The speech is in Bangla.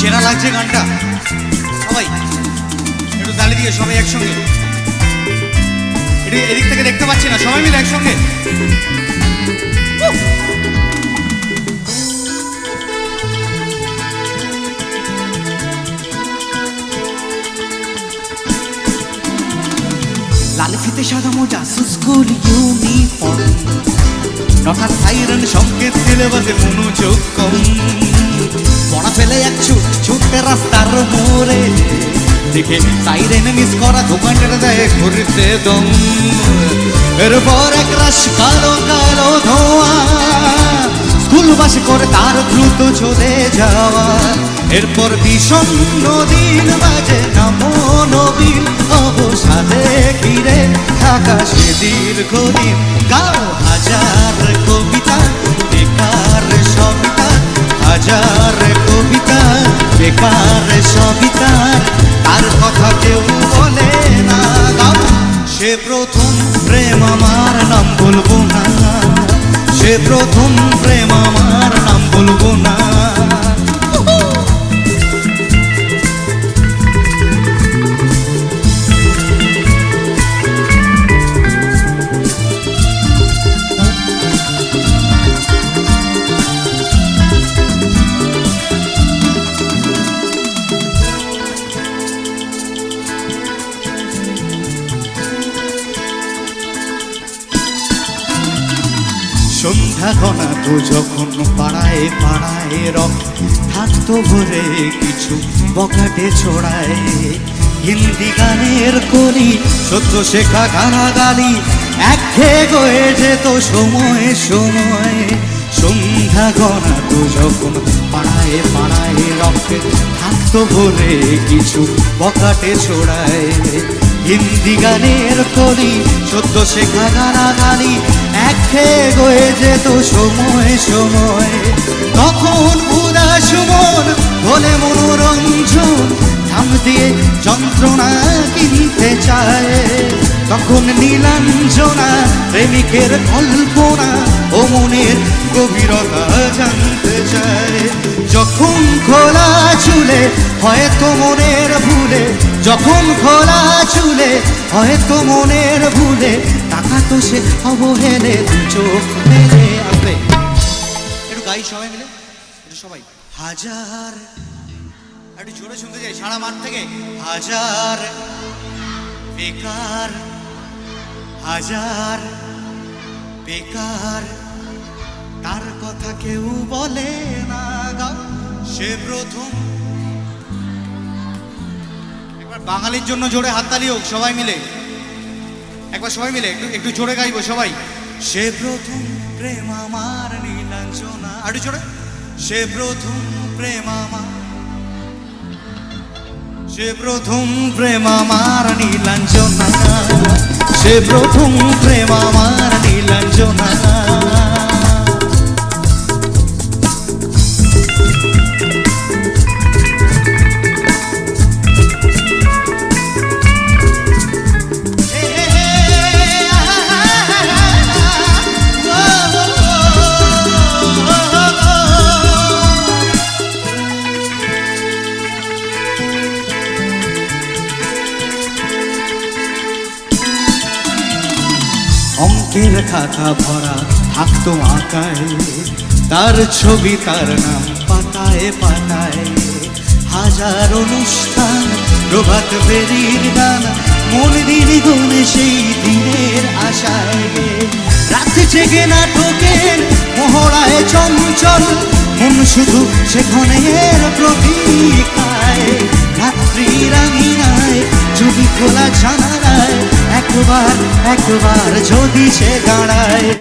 সেরা লাগছে গানটা। সবাই, একটু তালি দিয়ে সবাই একসঙ্গে। এদিক থেকে দেখতে পাচ্ছি না, সবাই মিলে একসঙ্গে। লাল ফিতে সাদা মোজা স্কুল ইউনিফর্ম নটার সাইরেন সংকেত দিলে বাজে মনোযোগ কম পড়া ফেলে এক দেখে সাইরেন মিস করা দোকানটা দেয় ঘুরতে দম। এরপর এক রাশ কালো কালো ধোঁয়া। স্কুল বাস করে তার দ্রুত চলে যাওয়া। এরপর বিষণ্ণ দিন বাজে নামো নবীন। অবসাদে ঘিরে থাকা সে দীর্ঘদিন গাও সে প্রথম প্রেম আমার নাম বলব না। সে প্রথম প্রেম আমার সন্ধ্যা ঘনাতো যখন পাড়ায় পাড়ায় রক থাকতো ভরে কিছু বকাটে ছড়ায়। হিন্দি গানের করি সত্য শেখা গালাগালি একঘেয়ে গয়ে যেত সময়ে সময়। সন্ধ্যা ঘনাতো যখন পাড়ায় পাড়ায় রক থাকতো ভরে কিছু বকাটে ছড়ায়। হিন্দি গানের কলি সদ্য শেখা গালাগালি একঘেয়ে গয়ে যেত সময় সময়। তখন উদাস মন বলে মনোরঞ্জন থাম দিয়ে যন্ত্রণা কিনতে চায়। তখন নীলাঞ্জনা, প্রেমিকের কল্পনা ও মনের গভীরতা জানতে চায়। যখন খোলা চুলে, হয়তো মনের ভুলে যখন খোলা চুলে, হয়তো মনের ভুলে টাকা তো সে অবহেলে চোখ মেলে আসবে একটু গাই সবাই মিলে সবাই। হাজার, একটু জোরে শুনতে যাই, সারা মাঠ থেকে। হাজার, বেকার হাজার, বেকার, তার কথা কেউ বলে না গাও সে প্রথম বাঙালির জন্য জোরে হাততালি হোক, সবাই মিলে। একবার সবাই মিলে একটু একটু জোরে গাইবো সবাই। সে প্রথম প্রেম আমার নীলাঞ্জনা। আর জোরে। সে প্রথম প্রেম আমার সে প্রথম প্রেম আমার নীলাঞ্জনা। সে প্রথম প্রেম আমার অঙ্কের খাতা ভরা থাকতো আঁকায়। তার ছবি, তার নাম পাতায় পাতায়। হাজার অনুষ্ঠান, প্রভাত বেরির গান, মন দিন গুনে সেই দিনের আশায়। রাত জেগে নাটকের মহড়ায় চঞ্চল, মন শুধু সেখানের প্রতীকায় যদি খোলা জানালায় একবার